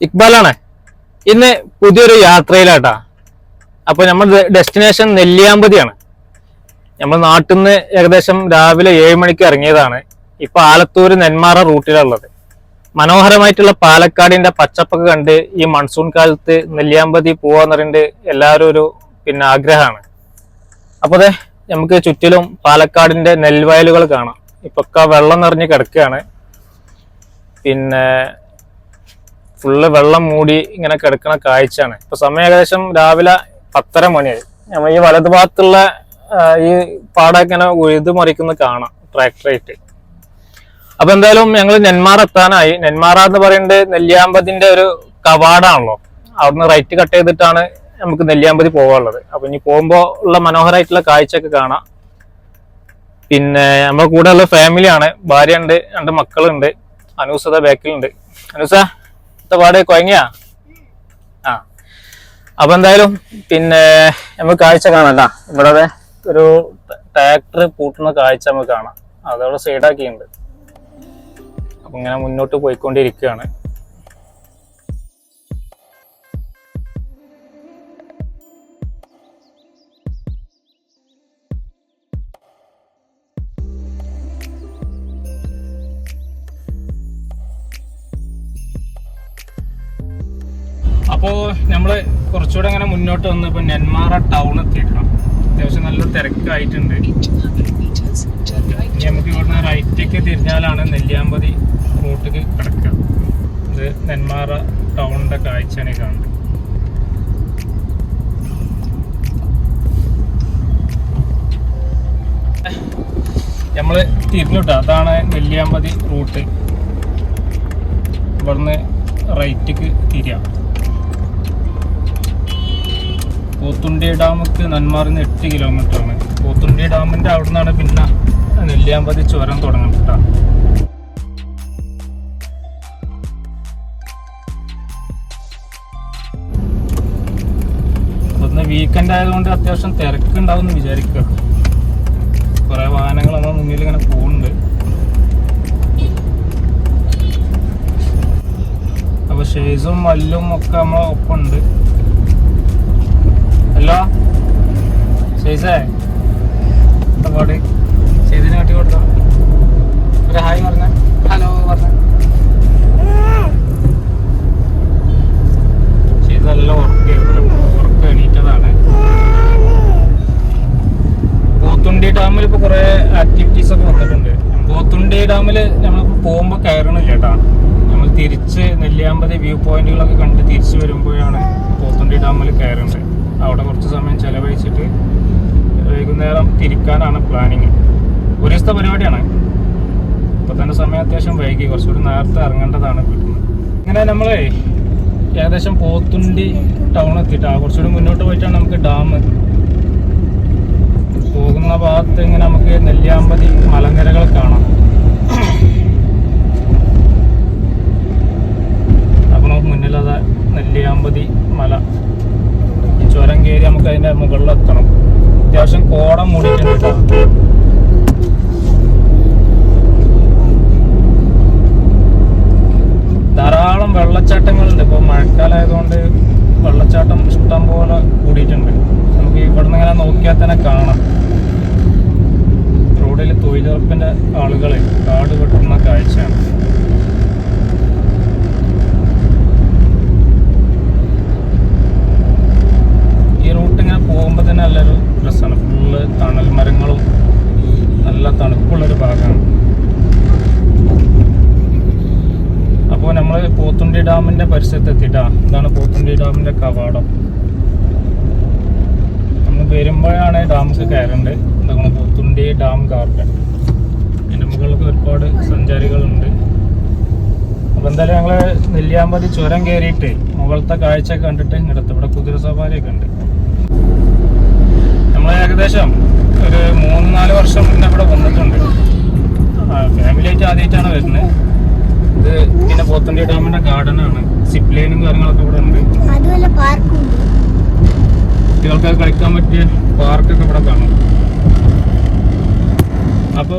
ഇക്ബാലാണ്. ഇന്ന് പുതിയൊരു യാത്രയിലാട്ടാ. അപ്പൊ നമ്മൾ ഡെസ്റ്റിനേഷൻ നെല്ലിയാമ്പതിയാണ്. നമ്മൾ നാട്ടിൽ നിന്ന് ഏകദേശം രാവിലെ ഏഴ് മണിക്ക് ഇറങ്ങിയതാണ്. ഇപ്പൊ ആലത്തൂര് നെന്മാറ റൂട്ടിലുള്ളത് മനോഹരമായിട്ടുള്ള പാലക്കാടിന്റെ പച്ചപ്പൊക്കെ കണ്ട് ഈ മൺസൂൺ കാലത്ത് നെല്ലിയാമ്പതി പോവാന്ന് പറഞ്ഞിട്ട് എല്ലാവരും ഒരു പിന്നെ ആഗ്രഹമാണ്. അപ്പൊ അതെ നമുക്ക് ചുറ്റിലും പാലക്കാടിന്റെ നെൽവയലുകൾ കാണാം. ഇപ്പൊക്കെ വെള്ളം നിറഞ്ഞ് കിടക്കുകയാണ്. പിന്നെ ഫുള്ള് വെള്ളം മൂടി ഇങ്ങനെ കിടക്കുന്ന കാഴ്ചയാണ്. ഇപ്പൊ സമയം ഏകദേശം രാവിലെ പത്തര മണിയായി. നമ്മൾ ഈ വലതുഭാഗത്തുള്ള ഈ പാടൊക്കെ ഇങ്ങനെ ഉഴുതു മറിക്കുന്നത് കാണാം ട്രാക്ടറായിട്ട് അപ്പൊ എന്തായാലും ഞങ്ങൾ നെന്മാറ എത്താനായി. നെന്മാറ എന്ന് പറയുന്നത് നെല്ലിയാമ്പതിന്റെ ഒരു കവാടാണല്ലോ. അവിടുന്ന് റൈറ്റ് കട്ട് ചെയ്തിട്ടാണ് നമുക്ക് നെല്ലിയാമ്പതി പോകാനുള്ളത്. അപ്പൊ ഇനി പോകുമ്പോ ഉള്ള മനോഹരമായിട്ടുള്ള കാഴ്ചയൊക്കെ കാണാം. പിന്നെ നമ്മുടെ കൂടെ ഉള്ള ഫാമിലിയാണ് ഭാര്യ ഉണ്ട് രണ്ട് മക്കളുണ്ട്. അനൂസത ബാക്കിലുണ്ട് അനൂസ ഇത്ത പാട് ആ. അപ്പൊ എന്തായാലും പിന്നെ നമുക്ക് കാഴ്ച കാണാം ഇവിടെ ഒരു ട്രാക്ടർ പൂട്ടുന്ന കാഴ്ച നമുക്ക് കാണാം. അതവിടെ സൈഡാക്കിയുണ്ട് അപ്പൊ ഇങ്ങനെ മുന്നോട്ട് പോയിക്കൊണ്ടിരിക്കുകയാണ്. അപ്പോ നമ്മൾ കുറച്ചുകൂടെ അങ്ങനെ മുന്നോട്ട് വന്ന് ഇപ്പൊ നെന്മാറ ടൗൺ എത്തിയിട്ടാണ് അത്യാവശ്യം നല്ല തിരക്കായിട്ടുണ്ട്. നമുക്ക് ഇവിടുന്ന് റൈറ്റേക്ക് തിരിഞ്ഞാലാണ് നെല്ലിയാമ്പതി റൂട്ടിക്ക് കിടക്കുക. ഇത് നെന്മാറ ടൗണിന്റെ കാഴ്ചയാണ് കാണുന്നത്. നമ്മൾ തിരിഞ്ഞുട്ടോ അതാണ് നെല്ലിയാമ്പതി റൂട്ട് ഇവിടുന്ന് റൈറ്റിക്ക് തിരിയാം. പോത്തുണ്ടി ഡാമുക്ക് നന്മാറിന്ന് എട്ട് കിലോമീറ്റർ ആണ്. പോത്തുണ്ടി ഡാമിന്റെ അവിടെ നിന്നാണ് പിന്നെ നെല്ലിയാമ്പതി ചുരം തുടങ്ങുന്നത് വീക്കെൻഡ് ആയതുകൊണ്ട് അത്യാവശ്യം തിരക്കുണ്ടാവും എന്ന് വിചാരിക്കുക. കുറെ വാഹനങ്ങൾ നമ്മുടെ മുന്നിൽ ഇങ്ങനെ പോകുന്നുണ്ട് അപ്പൊ ഷെയ്സും മല്ലും ഒക്കെ നമ്മളെ ഒപ്പമുണ്ട്. ഹലോ? ഷേസേ പാട്? ചെയ്തിന് കാട്ടി കൊടുത്തോ ഒരു ഹായ് പറഞ്ഞ. ഹലോ പറഞ്ഞ. ചെയ്ത് നല്ല ഉറക്കെ എണീറ്റതാണ്. പോത്തുണ്ടി ഡാമിൽ ഇപ്പൊ കുറെ ആക്ടിവിറ്റീസ് ഒക്കെ വന്നിട്ടുണ്ട്. പോത്തുണ്ടി ഡാമിൽ നമ്മൾ പോകുമ്പോൾ കയറണില്ല കേട്ടാ. നമ്മൾ തിരിച്ച് നെല്ലിയാമ്പതി വ്യൂ പോയിന്റുകളൊക്കെ കണ്ട് തിരിച്ചു വരുമ്പോഴാണ് പോത്തുണ്ടി ഡാമിൽ കയറുന്നത് അവിടെ കുറച്ച് സമയം ചെലവഴിച്ചിട്ട് വൈകുന്നേരം തിരിക്കാനാണ് പ്ലാനിങ് ഒരു ദിവസത്തെ പരിപാടിയാണ്. ഇപ്പം തന്നെ സമയം അത്യാവശ്യം വൈകി. കുറച്ചുകൂടി നേരത്തെ ഇറങ്ങേണ്ടതാണ് വീട്ടിൽ നിന്ന് ഇങ്ങനെ നമ്മളെ ഏകദേശം പോത്തുണ്ടി ടൗൺ എത്തിയിട്ട് ആ കുറച്ചുകൂടി മുന്നോട്ട് പോയിട്ടാണ് നമുക്ക് ഡാം പോകുന്ന ഭാഗത്ത് ഇങ്ങനെ നമുക്ക് നെല്ലിയാമ്പതി മലനിരകൾ കാണാം. അപ്പോൾ നമുക്ക് മുന്നിലത് നെല്ലിയാമ്പതി മല. ചുരം കയറി നമുക്ക് അതിന്റെ മുകളിൽ എത്തണം അത്യാവശ്യം കോടം മൂടിയിട്ടുണ്ട് ധാരാളം വെള്ളച്ചാട്ടങ്ങളുണ്ട്. ഇപ്പോൾ മഴക്കാലമായതുകൊണ്ട് വെള്ളച്ചാട്ടം ഇഷ്ടം പോലെ കൂടിയിട്ടുണ്ട്. നമുക്ക് ഇവിടുന്ന് ഇങ്ങനെ നോക്കിയാൽ തന്നെ കാണാം. റോഡിൽ തൊഴിലുറപ്പിന്റെ ആളുകളെ കാട് വെട്ടുന്ന കാഴ്ചയാണ് ഈ റൂട്ട് ഇങ്ങനെ പോകുമ്പോൾ തന്നെ നല്ലൊരു രസമാണ് ഫുള്ള് തണൽ മരങ്ങളും നല്ല തണുപ്പുള്ളൊരു ഭാഗമാണ് അപ്പോൾ നമ്മൾ പോത്തുണ്ടി ഡാമിന്റെ പരിസരത്ത് എത്തിയിട്ടാ ഇതാണ് പോത്തുണ്ടി ഡാമിന്റെ കവാടം. നമ്മൾ വരുമ്പോഴാണ് ഡാംസ് കയറേണ്ടത്. എന്താണ് പോത്തുണ്ടി ഡാം ഗാർഡൻ അതിന്റെ മുകളിലൊക്കെ ഒരുപാട് സഞ്ചാരികളുണ്ട്. അപ്പൊ എന്തായാലും ഞങ്ങൾ നെല്ലിയാമ്പതി ചുരം കയറിയിട്ട് മുകളിലത്തെ കാഴ്ച കണ്ടിട്ട് ഇങ്ങോട്ട് ഇവിടെ കുതിര സവാരിയൊക്കെ ഉണ്ട്. നമ്മൾ ഏകദേശം ഒരു മൂന്ന് നാല് വർഷം മുന്നേ ഇവിടെ വന്നിട്ടുണ്ട്. ഫാമിലി ആയിട്ട് ആദ്യമായിട്ടാണ് വരുന്നത്. ഇത് പിന്നെ പോത്തണ്ടി ഡാമിന്റെ ഗാർഡൻ ആണ്. സിപ്പ് ലൈനും കാര്യങ്ങളൊക്കെ ഇവിടെ ഉണ്ട്. അതുമല്ല പാർക്കും കുട്ടികൾക്ക് കളിക്കാൻ പറ്റിയ പാർക്കൊക്കെ ഇവിടെ കാണും. അപ്പോ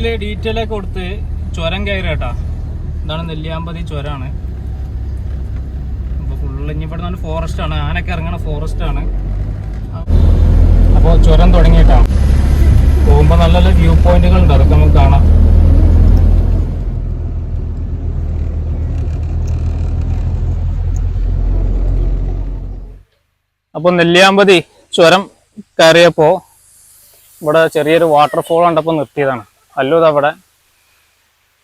ഫോറസ്റ്റിൽ ഡീറ്റെയിൽ ഒക്കെ കൊടുത്ത് ചുരം കയറി കേട്ടാ ഇതാണ് നെല്ലിയാമ്പതി ചുരമാണ്. അപ്പോൾ ഫുള്ള് ഇനി ഇവിടെ നിന്ന് ഫോറസ്റ്റ് ആണ്. ആനൊക്കെ ഇറങ്ങണ ഫോറസ്റ്റ് ആണ്. അപ്പോൾ ചുരം തുടങ്ങിയിട്ടാ. പോകുമ്പോൾ നല്ല നല്ല വ്യൂ പോയിന്റുകൾ ഉണ്ട്. അതൊക്കെ നമുക്ക് കാണാം. അപ്പോൾ നെല്ലിയാമ്പതി ചുരം കയറിയപ്പോൾ ഇവിടെ ചെറിയൊരു വാട്ടർഫോൾ കണ്ടപ്പോൾ നിർത്തിയതാണ്. അല്ലോ അവിടെ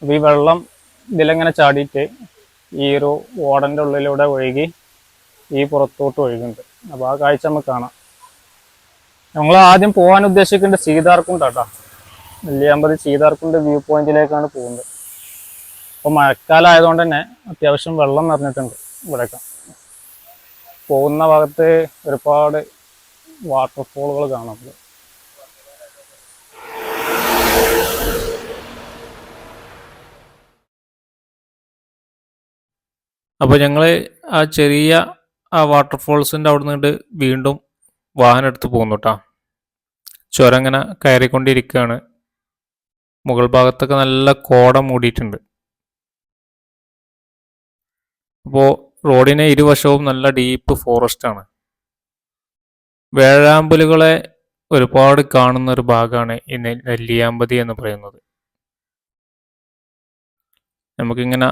അപ്പോൾ ഈ വെള്ളം ഇതിലെങ്ങനെ ചാടിയിട്ട് ഈ ഒരു ഓടന്റെ ഉള്ളിലൂടെ ഒഴുകി ഈ പുറത്തോട്ട് ഒഴുകുന്നുണ്ട്. അപ്പോൾ ആ കാഴ്ച നമുക്ക് കാണാം. ഞങ്ങൾ ആദ്യം പോകാൻ ഉദ്ദേശിക്കുന്നത് സീതാർക്കുണ്ട് കേട്ടോ നെല്ലിയാമ്പതി സീതാർക്കുണ്ട് വ്യൂ പോയിന്റിലേക്കാണ് പോകുന്നത്. അപ്പോൾ മഴക്കാലം ആയതുകൊണ്ട് തന്നെ അത്യാവശ്യം വെള്ളം നിറഞ്ഞിട്ടുണ്ട് ഇവിടെയൊക്കെ. പോകുന്ന ഭാഗത്ത് ഒരുപാട് വാട്ടർഫോളുകൾ കാണാം. അപ്പോൾ ഞങ്ങൾ ആ ചെറിയ ആ വാട്ടർഫോൾസിന്റെ അവിടെ നിന്നിട്ട് വീണ്ടും വാഹനം എടുത്ത് പോകുന്നു കേട്ടോ ചുരം ഇങ്ങനെ കയറിക്കൊണ്ടിരിക്കുകയാണ് മുകൾ ഭാഗത്തൊക്കെ നല്ല കോട മൂടിയിട്ടുണ്ട്. അപ്പോൾ റോഡിനെ ഇരുവശവും നല്ല ഡീപ്പ് ഫോറസ്റ്റ് ആണ് വേഴാമ്പലുകളെ ഒരുപാട് കാണുന്ന ഒരു ഭാഗമാണ് ഈ നെല്ലിയാമ്പതി എന്ന് പറയുന്നത്. നമുക്കിങ്ങനെ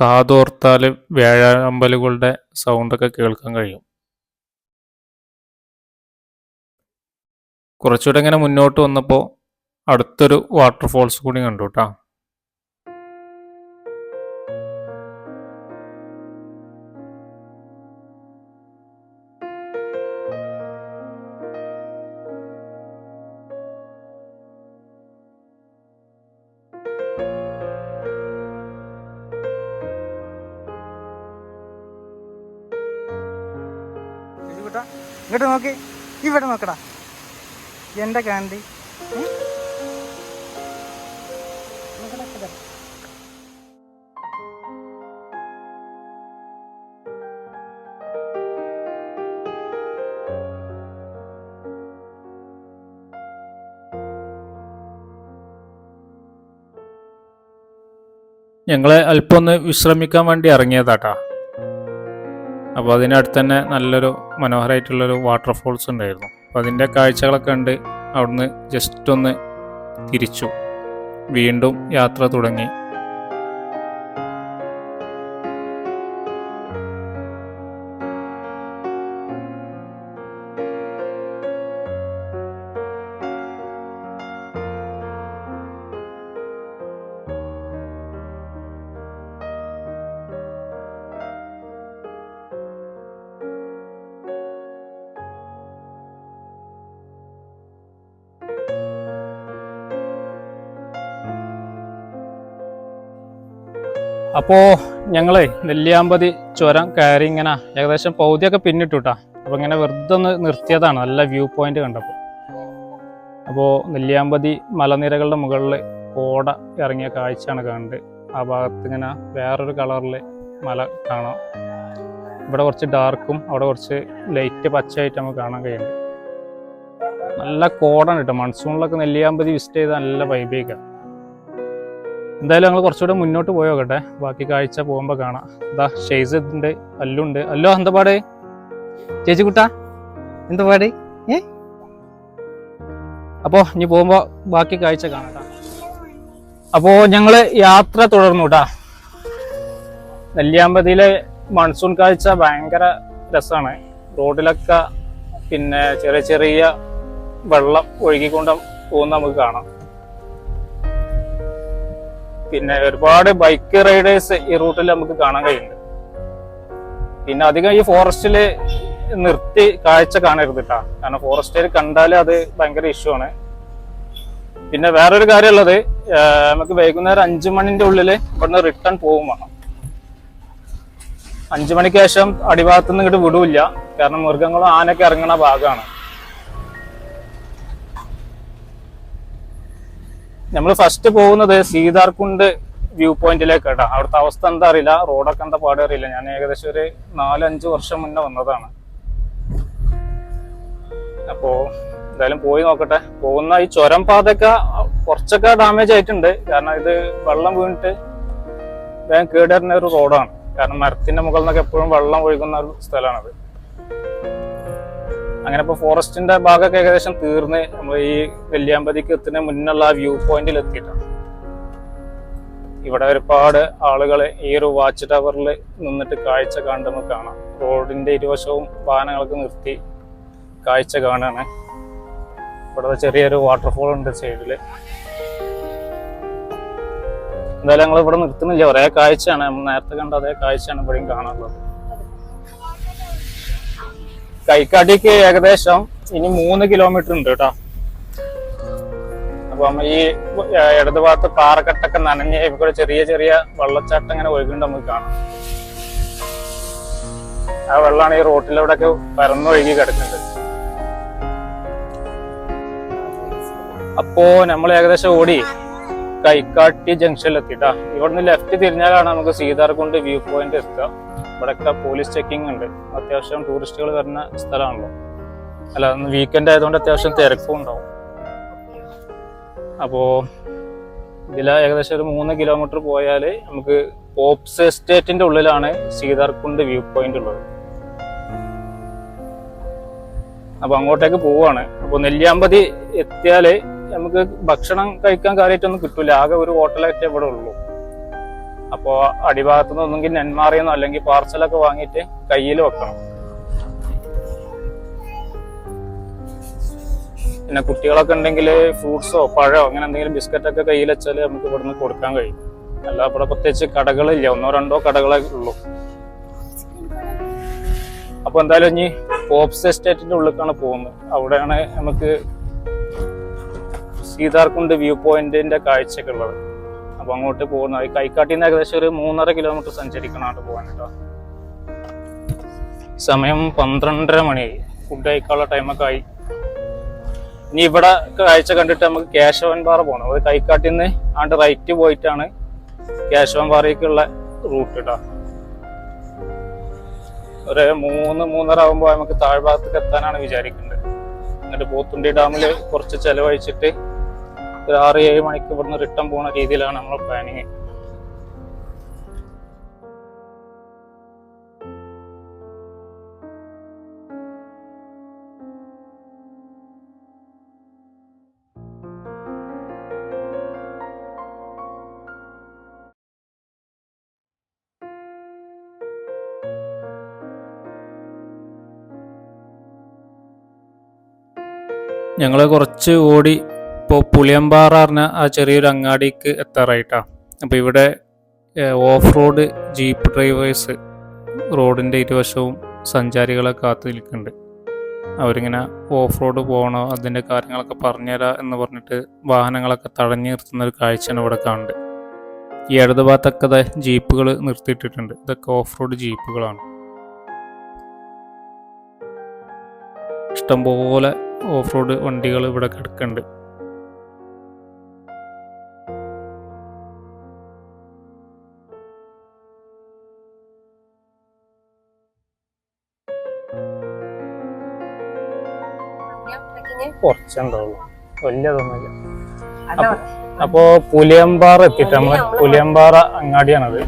കാതോർത്താൽ വേഴാമ്പലുകളുടെ സൗണ്ടൊക്കെ കേൾക്കാൻ കഴിയും. കുറച്ചുകൂടെ ഇങ്ങനെ മുന്നോട്ട് വന്നപ്പോൾ അടുത്തൊരു വാട്ടർഫോൾസ് കൂടി കണ്ടു കേട്ടോ ഇങ്ങോട്ട് നോക്കി. ഇവിടെ നോക്കടാ. എന്റെ കാണ്ടി ഞങ്ങളെ അല്പം ഒന്ന് വിശ്രമിക്കാൻ വേണ്ടി ഇറങ്ങിയതാട്ടാ അപ്പോൾ അതിനടുത്ത് തന്നെ നല്ലൊരു മനോഹരമായിട്ടുള്ളൊരു വാട്ടർഫോൾസ് ഉണ്ടായിരുന്നു. അപ്പോൾ അതിന്റെ കാഴ്ചകളൊക്കെ കണ്ട് അവിടുന്ന് ജസ്റ്റ് ഒന്ന് തിരിച്ചു. വീണ്ടും യാത്ര തുടങ്ങി. അപ്പോൾ ഞങ്ങളെ നെല്ലിയാമ്പതി ചുരം കയറി ഇങ്ങനെ ഏകദേശം പൗതിയൊക്കെ പിന്നിട്ടു കേട്ടോ അപ്പോൾ ഇങ്ങനെ വെറുതെ ഒന്ന് നിർത്തിയതാണ്. നല്ല വ്യൂ പോയിന്റ് കണ്ടപ്പോൾ അപ്പോൾ നെല്ലിയാമ്പതി മലനിരകളുടെ മുകളിൽ കോട ഇറങ്ങിയ കാഴ്ചയാണ് കണ്ട് ആ ഭാഗത്ത് ഇങ്ങനെ വേറൊരു കളറിൽ മല കാണാം. ഇവിടെ കുറച്ച് ഡാർക്കും അവിടെ കുറച്ച് ലൈറ്റ് പച്ചയായിട്ട് നമുക്ക് കാണാൻ കഴിയുന്നുണ്ട്. നല്ല കോടാണ് കേട്ടോ. മൺസൂണിലൊക്കെ നെല്ലിയാമ്പതി വിസിറ്റ് ചെയ്താൽ നല്ല വൈബേക്കാം എന്തായാലും ഞങ്ങൾ കുറച്ചുകൂടെ മുന്നോട്ട് പോയോക്കട്ടെ ബാക്കി കാഴ്ച പോകുമ്പോൾ കാണാം. ഇതാ ഷെയ്സ് ഉണ്ട്. അല്ലുണ്ട് അല്ലോ എന്താ പാട്? ചേച്ചി കുട്ടാ എന്താ പാടി? അപ്പോൾ ഇനി പോകുമ്പോൾ ബാക്കി കാഴ്ച കാണാം അപ്പോ അപ്പോൾ ഞങ്ങൾ യാത്ര തുടർന്നു കേട്ടാ നെല്ലിയാമ്പതിയിലെ മൺസൂൺ കാഴ്ച ഭയങ്കര രസമാണ് റോഡിലൊക്കെ പിന്നെ ചെറിയ ചെറിയ വെള്ളം ഒഴുകിക്കൊണ്ട് പോകുന്ന നമുക്ക് കാണാം. പിന്നെ ഒരുപാട് ബൈക്ക് റൈഡേഴ്സ് ഈ റൂട്ടിൽ നമുക്ക് കാണാൻ കഴിയുന്നുണ്ട്. പിന്നെ അധികം ഈ ഫോറസ്റ്റിൽ നിർത്തി കാഴ്ച കാണരുത് കേട്ടാ കാരണം ഫോറസ്റ്റിൽ കണ്ടാൽ അത് ഭയങ്കര ഇഷ്യൂ ആണ്. പിന്നെ വേറൊരു കാര്യമുള്ളത് നമുക്ക് വൈകുന്നേരം അഞ്ചു മണിന്റെ ഉള്ളിൽ ഇവിടുന്ന് റിട്ടേൺ പോകും വേണം. അഞ്ചു മണിക്ക് ശേഷം അടിഭാഗത്തുനിന്ന് ഇങ്ങോട്ട് വിടൂല്ല. കാരണം മൃഗങ്ങളും ആനൊക്കെ ഇറങ്ങുന്ന ഭാഗമാണ് നമ്മൾ ഫസ്റ്റ് പോകുന്നത് സീതാർകുണ്ട് വ്യൂ പോയിന്റിലേക്ക് കേട്ടോ അവിടുത്തെ അവസ്ഥ എന്താ അറിയില്ല. റോഡൊക്കെ എന്താ പാടെ അറിയില്ല. ഞാൻ ഏകദേശം ഒരു നാലഞ്ച് വർഷം മുന്നേ വന്നതാണ്. അപ്പോ എന്തായാലും പോയി നോക്കട്ടെ. പോകുന്ന ഈ ചുരം പാതയൊക്കെ കുറച്ചൊക്കെ ഡാമേജ് ആയിട്ടുണ്ട്. കാരണം ഇത് വെള്ളം വീണിട്ട് വേഗം കേടുവരുന്ന ഒരു റോഡാണ് കാരണം മരത്തിന്റെ മുകളിൽ നിന്നൊക്കെ എപ്പോഴും വെള്ളം ഒഴുകുന്ന ഒരു സ്ഥലമാണത്. അങ്ങനെ ഇപ്പൊ ഫോറസ്റ്റിന്റെ ഭാഗമൊക്കെ ഏകദേശം തീർന്ന് നമ്മൾ ഈ വെല്ലിയാമ്പതിക്ക് എത്തുന്ന മുന്നുള്ള വ്യൂ പോയിന്റിൽ എത്തിയിട്ടാണ്. ഇവിടെ ഒരുപാട് ആളുകൾ ഈ ഒരു വാച്ച് ടവറിൽ നിന്നിട്ട് കാഴ്ച കണ്ട് നമുക്ക് കാണാം. റോഡിന്റെ ഇരുവശവും വാഹനങ്ങളൊക്കെ നിർത്തി കാഴ്ച കാണാണ്. ഇവിടെ ചെറിയൊരു വാട്ടർഫോൾ ഉണ്ട് സൈഡിൽ എന്തായാലും ഞങ്ങൾ ഇവിടെ നിർത്തുന്നില്ല. ഒരേ കാഴ്ചയാണ്. നമ്മൾ നേരത്തെ കണ്ട അതേ കാഴ്ചയാണ് ഇവിടെയും കാണാനുള്ളത്. കൈക്കാട്ടിക്ക് ഏകദേശം ഇനി മൂന്ന് കിലോമീറ്റർ ഉണ്ട് കേട്ടോ. അപ്പൊ ഈ ഇടതു ഭാഗത്ത് പാറക്കെട്ടൊക്കെ നനഞ്ഞ് ഇവിടെ ചെറിയ ചെറിയ വെള്ളച്ചാട്ടം ഇങ്ങനെ ഒഴുകുന്നുണ്ട് നമുക്ക് കാണാം. ആ വെള്ളമാണ് ഈ റോട്ടിലൂടെ ഒക്കെ പരന്നൊഴുകി കിടക്കുന്നത്. അപ്പോ നമ്മൾ ഏകദേശം ഓടി കൈക്കാട്ടി ജംഗ്ഷനിൽ എത്തിട്ടാ ഇവിടുന്ന് ലെഫ്റ്റ് തിരിഞ്ഞാലാണ് നമുക്ക് സീതാർകുണ്ട് വ്യൂ പോയിന്റ് എത്തുക. ഇവിടെയൊക്കെ പോലീസ് ചെക്കിംഗ് ഉണ്ട്. അത്യാവശ്യം ടൂറിസ്റ്റുകൾ വരുന്ന സ്ഥലമാണല്ലോ. അല്ല വീക്കെൻഡ് ആയതുകൊണ്ട് അത്യാവശ്യം തിരക്കും ഉണ്ടാവും. അപ്പോൾ ഇതിൽ ഏകദേശം ഒരു മൂന്ന് കിലോമീറ്റർ പോയാൽ നമുക്ക് പോപ്സ് എസ്റ്റേറ്റിന്റെ ഉള്ളിലാണ് സീതാർകുണ്ട് വ്യൂ പോയിന്റ് ഉള്ളത്. അപ്പോൾ അങ്ങോട്ടേക്ക് പോവാണ്. അപ്പോൾ നെല്ലിയാമ്പതി എത്തിയാൽ നമുക്ക് ഭക്ഷണം കഴിക്കാൻ കാര്യമായിട്ടൊന്നും കിട്ടില്ല ആകെ ഒരു ഹോട്ടലായിട്ട് ഇവിടെ ഉള്ളൂ. അപ്പോ അടിഭാഗത്തു നിന്ന് ഒന്നെങ്കിൽ നെന്മാറിയെന്നോ അല്ലെങ്കിൽ പാർസലൊക്കെ വാങ്ങിയിട്ട് കയ്യിൽ വെക്കണം. പിന്നെ കുട്ടികളൊക്കെ ഉണ്ടെങ്കിൽ ഫ്രൂട്ട്സോ പഴമോ അങ്ങനെ എന്തെങ്കിലും ബിസ്ക്കറ്റൊക്കെ കയ്യിൽ വെച്ചാൽ നമുക്ക് ഇവിടുന്ന് കൊടുക്കാൻ കഴിയും. അല്ല ഇവിടെ പ്രത്യേകിച്ച് കടകളില്ല. ഒന്നോ രണ്ടോ കടകളെ ഉള്ളൂ. അപ്പൊ എന്തായാലും ഇനി പോപ്സ് എസ്റ്റേറ്റിന്റെ ഉള്ളിലേക്കാണ് പോകുന്നത്. അവിടെയാണ് നമുക്ക് സീതാർകുണ്ട് വ്യൂ പോയിന്റിന്റെ കാഴ്ചയൊക്കെ ഉള്ളത്. അപ്പൊ അങ്ങോട്ട് പോകുന്ന. കൈക്കാട്ടിന്ന് ഏകദേശം ഒരു മൂന്നര കിലോമീറ്റർ സഞ്ചരിക്കണം അങ്ങോട്ട് പോകാൻ കേട്ടോ. സമയം പന്ത്രണ്ടര മണിയായി. ഫുഡ് കഴിക്കാനുള്ള ടൈമൊക്കെ ആയി. ഇനി ഇവിടെ കാഴ്ച കണ്ടിട്ട് നമുക്ക് കേശവൻ പാറ പോകണം അത് കൈക്കാട്ടിന്ന് ആണ്ട് റൈറ്റ് പോയിട്ടാണ് കേശവൻ പാറയ്ക്കുള്ള റൂട്ട് കേട്ടോ. ഒരു മൂന്ന് മൂന്നര ആകുമ്പോൾ നമുക്ക് താഴ്ഭാഗത്തേക്ക് എത്താനാണ് വിചാരിക്കുന്നത് എന്നിട്ട് പോത്തുണ്ടി ഡാമിൽ കുറച്ച് ചെലവഴിച്ചിട്ട് ഒരു ആറ് ഏഴ് മണിക്ക് ഇവിടുന്ന് റിട്ടേൺ പോകുന്ന രീതിയിലാണ് നമ്മൾ പ്ലാനിങ് ഞങ്ങൾ കുറച്ച് ഓടി ഇപ്പോൾ പുളിയമ്പാറ പറഞ്ഞ ആ ചെറിയൊരു അങ്ങാടിക്ക് എത്താറായിട്ടാ. അപ്പോൾ ഇവിടെ ഓഫ് റോഡ് ജീപ്പ് ഡ്രൈവേഴ്സ് റോഡിന്റെ ഇരുവശവും സഞ്ചാരികളെ കാത്തു നിൽക്കുന്നുണ്ട്. അവരിങ്ങനെ ഓഫ് റോഡ് പോകണോ അതിന്റെ കാര്യങ്ങളൊക്കെ പറഞ്ഞുതരാം എന്ന് പറഞ്ഞിട്ട് വാഹനങ്ങളൊക്കെ തടഞ്ഞു നിർത്തുന്ന ഒരു കാഴ്ചയാണ് ഇവിടെ കാണുന്നത്. ഈ ഇടത് ഭാഗത്തൊക്കെ ജീപ്പുകൾ നിർത്തിയിട്ടിട്ടുണ്ട്. ഇതൊക്കെ ഓഫ് റോഡ് ജീപ്പുകളാണ്. ഇഷ്ടംപോലെ ഓഫ് റോഡ് വണ്ടികൾ ഇവിടെ കിടക്കുന്നുണ്ട്. കുറച്ചുണ്ടാവുള്ളൂ. വലിയതൊന്നുമില്ല. അപ്പോ പുലിയമ്പാറ എത്തിയിട്ട് നമ്മൾ പുലിയമ്പാറ അങ്ങാടിയാണത്.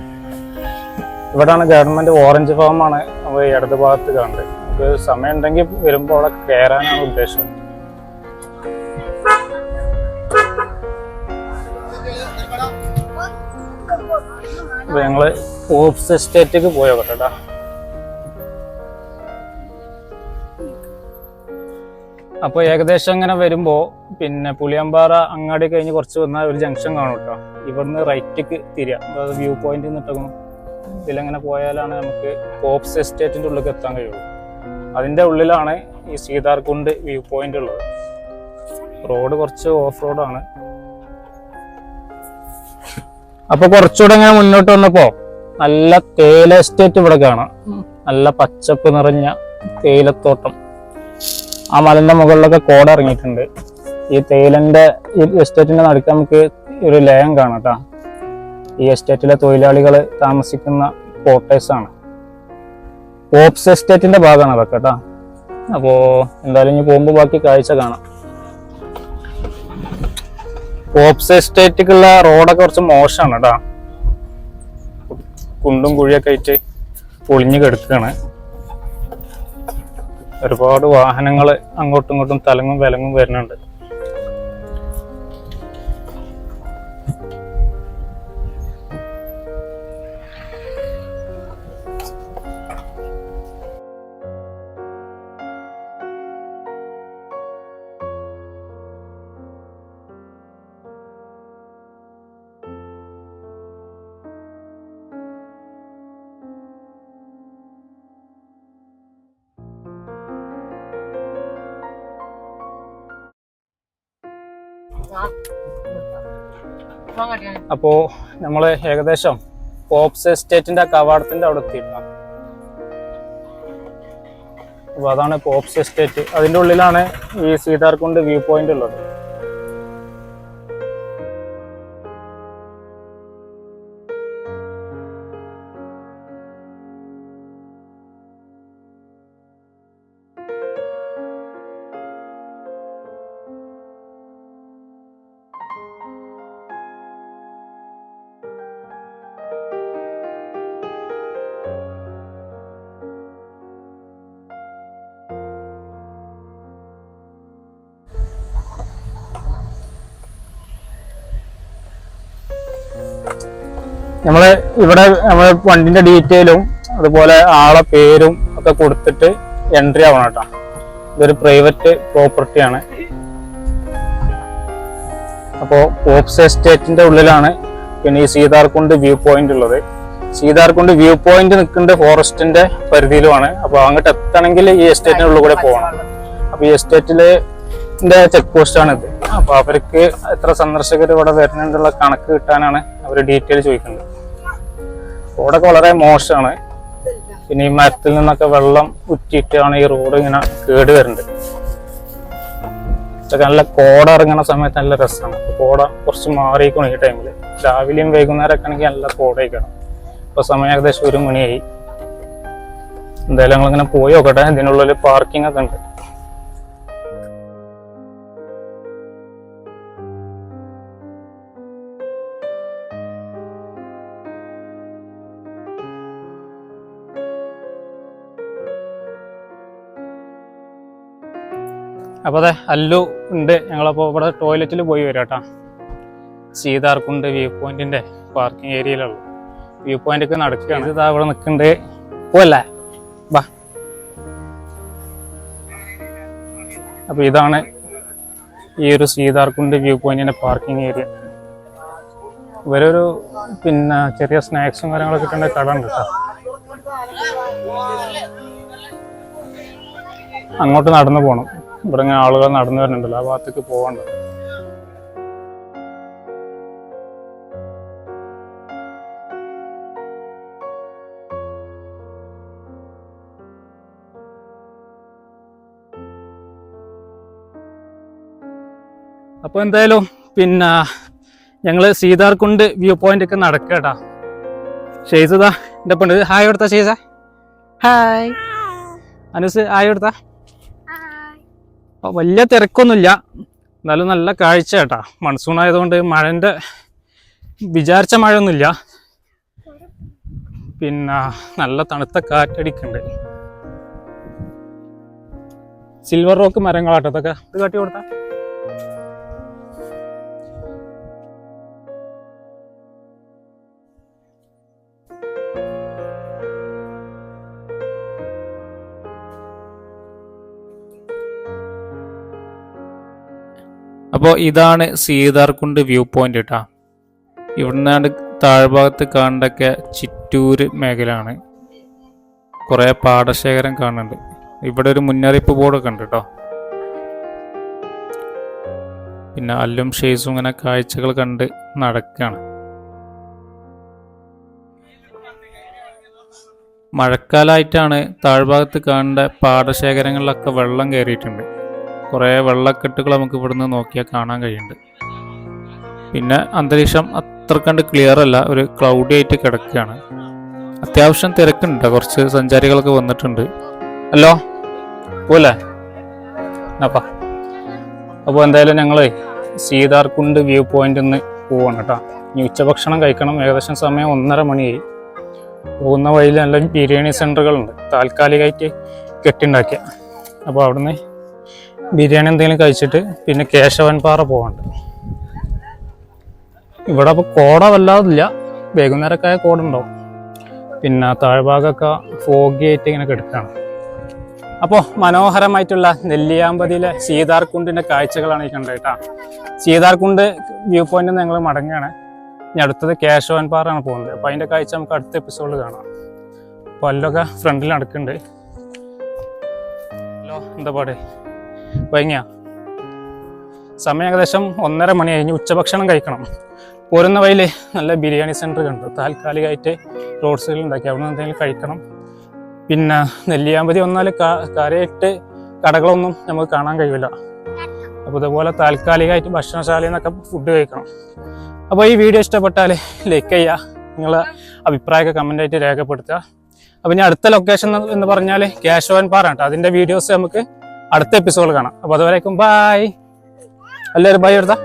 ഇവിടാണ് ഗവൺമെന്റ് ഓറഞ്ച് ഫാമാണ് നമ്മൾ ഇടത് ഭാഗത്ത് കാണുന്നത്. നമുക്ക് സമയം ഉണ്ടെങ്കിൽ വരുമ്പോൾ അവിടെ കയറാനാണ് ഉദ്ദേശം. ഞങ്ങൾ ഓപ്സ് എസ്റ്റേറ്റിക്ക് പോയോ കേട്ടോ. അപ്പൊ ഏകദേശം ഇങ്ങനെ വരുമ്പോ പിന്നെ പുളിയമ്പാറ അങ്ങാടി കഴിഞ്ഞ് കുറച്ച് വന്നാൽ ഒരു ജംഗ്ഷൻ കാണും കേട്ടോ. ഇവിടുന്ന് റൈറ്റിക്ക് തിരിയാം. അതായത് വ്യൂ പോയിന്റ് നിട്ടണം ഇതിലങ്ങനെ പോയാലാണ് നമുക്ക് കോപ്സ് എസ്റ്റേറ്റിന്റെ ഉള്ളിലേക്ക് എത്താൻ കഴിയുള്ളൂ. അതിന്റെ ഉള്ളിലാണ് ഈ സീതാർകുണ്ട് വ്യൂ പോയിന്റ് ഉള്ളത്. റോഡ് കുറച്ച് ഓഫ് റോഡാണ് അപ്പൊ കുറച്ചുകൂടെ ഇങ്ങനെ മുന്നോട്ട് വന്നപ്പോ നല്ല തേയില എസ്റ്റേറ്റ് ഇവിടെ കാണാം. നല്ല പച്ചപ്പ് നിറഞ്ഞ തേയിലത്തോട്ടം. ആ മലന്റെ മുകളിലൊക്കെ കോട ഇറങ്ങിയിട്ടുണ്ട്. ഈ തേയിലന്റെ ഈ എസ്റ്റേറ്റിന്റെ നടുക്ക് നമുക്ക് ഒരു ലയം കാണാം കേട്ടോ. ഈ എസ്റ്റേറ്റിലെ തൊഴിലാളികൾ താമസിക്കുന്ന കോട്ടേഴ്സ് ആണ്. ഓപ്സ് എസ്റ്റേറ്റിന്റെ ഭാഗമാണ് അതൊക്കെ കേട്ടോ. അപ്പോ എന്തായാലും ഇനി പോകുമ്പോൾ ബാക്കി കാഴ്ച കാണാം. ഓപ്സ് എസ്റ്റേറ്റിക്കുള്ള റോഡൊക്കെ കുറച്ച് മോശമാണ് കേട്ടോ. കുണ്ടും കുഴിയൊക്കെ ആയിട്ട് പൊളിഞ്ഞു കിടക്കുകയാണ്. ഒരുപാട് വാഹനങ്ങൾ അങ്ങോട്ടും ഇങ്ങോട്ടും തലങ്ങും വിലങ്ങും വരുന്നുണ്ട്. അപ്പോ നമ്മൾ ഏകദേശം പോപ്സ് എസ്റ്റേറ്റിന്റെ കവാടത്തിന്റെ അവിടെ എത്തിയിട്ടാണ് അപ്പോൾ അതാണ് പോപ്സ് എസ്റ്റേറ്റ് അതിന്റെ ഉള്ളിലാണ് ഈ സീതാർകുണ്ട് വ്യൂ പോയിന്റ് ഉള്ളത്. നമ്മൾ ഇവിടെ നമ്മളെ വണ്ടിന്റെ ഡീറ്റെയിലും അതുപോലെ ആളെ പേരും ഒക്കെ കൊടുത്തിട്ട് എൻട്രി ആവണം കേട്ടോ. ഇതൊരു പ്രൈവറ്റ് പ്രോപ്പർട്ടിയാണ് അപ്പോ പോപ്സ് എസ്റ്റേറ്റിന്റെ ഉള്ളിലാണ് പിന്നെ ഈ സീതാർകുണ്ട് വ്യൂ പോയിന്റ് ഉള്ളത്. സീതാർകുണ്ട് വ്യൂ പോയിന്റ് നിൽക്കുന്നത് ഫോറസ്റ്റിന്റെ പരിധിയിലുമാണ്. അപ്പൊ അങ്ങോട്ട് എത്തണമെങ്കിൽ ഈ എസ്റ്റേറ്റിന്റെ ഉള്ളിൽ കൂടെ പോകണം. അപ്പൊ ഈ എസ്റ്റേറ്റിലെ ചെക്ക് പോസ്റ്റാണ് ഇത്. അപ്പൊ അവർക്ക് എത്ര സന്ദർശകർ ഇവിടെ വരുന്നുണ്ടുള്ള കണക്ക് കിട്ടാനാണ് അവർ ഡീറ്റെയിൽ ചോദിക്കുന്നത്. റോഡൊക്കെ വളരെ മോശമാണ്. പിന്നെ ഈ മരത്തിൽ നിന്നൊക്കെ വെള്ളം ഉറ്റിയിട്ടാണ് ഈ റോഡ് ഇങ്ങനെ കേട് വരുന്നത്. ഇതൊക്കെ നല്ല കോട ഇറങ്ങുന്ന സമയത്ത് നല്ല രസമാണ് കോട കുറച്ച് മാറിയിരിക്കണം ഈ ടൈമിൽ രാവിലെയും വൈകുന്നേരമൊക്കെ ആണെങ്കിൽ നല്ല കോടയൊക്കെയാണ്. ഇപ്പൊ സമയം ഏകദേശം ഒരു മണിയായി. എന്തായാലും ഞങ്ങളിങ്ങനെ പോയി നോക്കട്ടെ. ഇതിനുള്ളിൽ പാർക്കിംഗ് ഒക്കെ ഉണ്ട്. അപ്പൊ അതെ അല്ലു ഉണ്ട്. ഞങ്ങളപ്പോ ഇവിടെ ടോയ്ലറ്റിൽ പോയി വരാം കേട്ടാ സീതാർക്കുണ്ട് വ്യൂ പോയിന്റിന്റെ പാർക്കിംഗ് ഏരിയയിലുള്ള വ്യൂ പോയിന്റ് ഒക്കെ നടക്കുകയാണ്. ഇതാ അവിടെ നിൽക്കുന്നുണ്ട് പോവല്ലേ? വാ. അപ്പൊ ഇതാണ് ഈ ഒരു സീതാർക്കുണ്ട് വ്യൂ പോയിന്റിന്റെ പാർക്കിംഗ് ഏരിയ ഇവരൊരു പിന്നെ ചെറിയ സ്നാക്സും കാര്യങ്ങളൊക്കെ കണ്ട കട ഉണ്ട് കേട്ടോ. അങ്ങോട്ട് നടന്നു പോകണം ഇവിടെ ഇങ്ങനെ ആളുകൾ നടന്നു വരുന്നുണ്ടല്ലോ ആ ഭാഗത്തേക്ക് പോകണ്ട അപ്പൊ എന്തായാലും പിന്നെ ഞങ്ങൾ സീതാർകുണ്ട് വ്യൂ പോയിന്റ് ഒക്കെ നടക്കട്ടാ. ഷെയ്സതാ എന്റെ പെണ്ണ് ഹായ് കൊടുത്താ ഷെയ്സ? ഹായ്. അനുസ് ഹായ് കൊടുത്താ അപ്പൊ വലിയ തിരക്കൊന്നുമില്ല. എന്നാലും നല്ല കാഴ്ച കേട്ടാ. മൺസൂൺ ആയതുകൊണ്ട് മഴന്റെ വിചാരിച്ച മഴയൊന്നുമില്ല. പിന്നെ നല്ല തണുത്ത കാറ്റടിക്കുന്നുണ്ട്. സിൽവർ റോക്ക് മരങ്ങളാട്ടതൊക്കെ ഇത് കാട്ടി കൊടുത്താ? അപ്പോൾ ഇതാണ് സീതാർകുണ്ട് വ്യൂ പോയിന്റ് കേട്ടാ ഇവിടുന്നാണ്ട് താഴ്ഭാഗത്ത് കാണേണ്ടൊക്കെ ചിറ്റൂര് മേഖലയാണ്. കുറേ പാടശേഖരം കാണുന്നുണ്ട് ഇവിടെ ഒരു മുന്നറിയിപ്പ് ബോർഡൊക്കെ ഉണ്ട് കേട്ടോ പിന്നെ അല്ലും ഷെയ്സും ഇങ്ങനെ കാഴ്ചകൾ കണ്ട് നടക്കുകയാണ് മഴക്കാലമായിട്ടാണ് താഴ്ഭാഗത്ത് കാണേണ്ട പാടശേഖരങ്ങളിലൊക്കെ വെള്ളം കയറിയിട്ടുണ്ട് കുറേ വെള്ളക്കെട്ടുകൾ നമുക്ക് ഇവിടുന്ന് നോക്കിയാൽ കാണാൻ കഴിയുന്നുണ്ട്. പിന്നെ അന്തരീക്ഷം അത്ര കണ്ട് ക്ലിയർ അല്ല ഒരു ക്ലൗഡി ആയിട്ട് കിടക്കുകയാണ്. അത്യാവശ്യം തിരക്കുണ്ട് കുറച്ച് സഞ്ചാരികളൊക്കെ വന്നിട്ടുണ്ട്. ഹലോ പോലെ അപ്പാ അപ്പോൾ എന്തായാലും ഞങ്ങൾ സീതാർകുണ്ട് വ്യൂ പോയിന്റ് ഒന്ന് പോവാണ് കേട്ടോ. ഇനി ഉച്ചഭക്ഷണം കഴിക്കണം ഏകദേശം സമയം ഒന്നര മണിയായി. പോകുന്ന വഴിയിൽ നല്ല ബിരിയാണി സെന്ററുകളുണ്ട് താൽക്കാലികമായിട്ട് കെട്ടിണ്ടാക്കിയ. അപ്പോൾ അവിടുന്ന് ബിരിയാണി എന്തെങ്കിലും കഴിച്ചിട്ട് പിന്നെ കേശവൻപാറ പോകാണ്ട് ഇവിടെ അപ്പോൾ കോട വല്ലാതില്ല. വൈകുന്നേരമൊക്കെ ആയ കോട ഉണ്ടാവും പിന്നെ താഴ്ഭാഗമൊക്കെ ഫോഗി ആയിട്ട് ഇങ്ങനെ കിടക്കുകയാണ് അപ്പോൾ മനോഹരമായിട്ടുള്ള നെല്ലിയാമ്പതിയിലെ സീതാർകുണ്ടിന്റെ കാഴ്ചകളാണ് ഈ കണ്ടത് കേട്ടോ. സീതാർകുണ്ട് വ്യൂ പോയിന്റിൽ നിന്ന് ഞങ്ങൾ മടങ്ങുകയാണ്. ഇനി അടുത്തത് കേശവൻ പാറയാണ് പോകുന്നത്. അപ്പോൾ അതിന്റെ കാഴ്ച നമുക്ക് അടുത്ത എപ്പിസോഡിൽ കാണാം. അപ്പോൾ അല്ലൊക്കെ ഫ്രണ്ടിൽ നടക്കുന്നുണ്ട് ഹലോ എന്താ പാട്? വൈകിയ. സമയം ഏകദേശം ഒന്നര മണി കഴിഞ്ഞ് ഉച്ചഭക്ഷണം കഴിക്കണം. പോരുന്ന വഴിയിൽ നല്ല ബിരിയാണി സെന്റർ കണ്ടു താൽക്കാലികമായിട്ട് റോഡ് സൈഡിൽ ഉണ്ടാക്കി. അവിടെ നിന്ന് എന്തെങ്കിലും കഴിക്കണം. പിന്നെ നെല്ലിയാമ്പതി വന്നാൽ കരയിട്ട് കടകളൊന്നും നമുക്ക് കാണാൻ കഴിയില്ല അപ്പോൾ ഇതുപോലെ താൽക്കാലികമായിട്ട് ഭക്ഷണശാലയിൽ നിന്നൊക്കെ ഫുഡ് കഴിക്കണം. അപ്പോൾ ഈ വീഡിയോ ഇഷ്ടപ്പെട്ടാൽ ലൈക്ക് ചെയ്യുക. നിങ്ങളെ അഭിപ്രായമൊക്കെ കമന്റായിട്ട് രേഖപ്പെടുത്തുക. അപ്പോൾ ഇനി അടുത്ത ലൊക്കേഷൻ എന്ന് പറഞ്ഞാൽ കേശവൻ പാറ കേട്ടോ. അതിന്റെ വീഡിയോസ് നമുക്ക് അടുത്ത എപ്പിസോഡ് കാണാം. അപ്പോൾ അതുവരേക്കും ബായ് എല്ലാവരും ബൈ എടുത്താൽ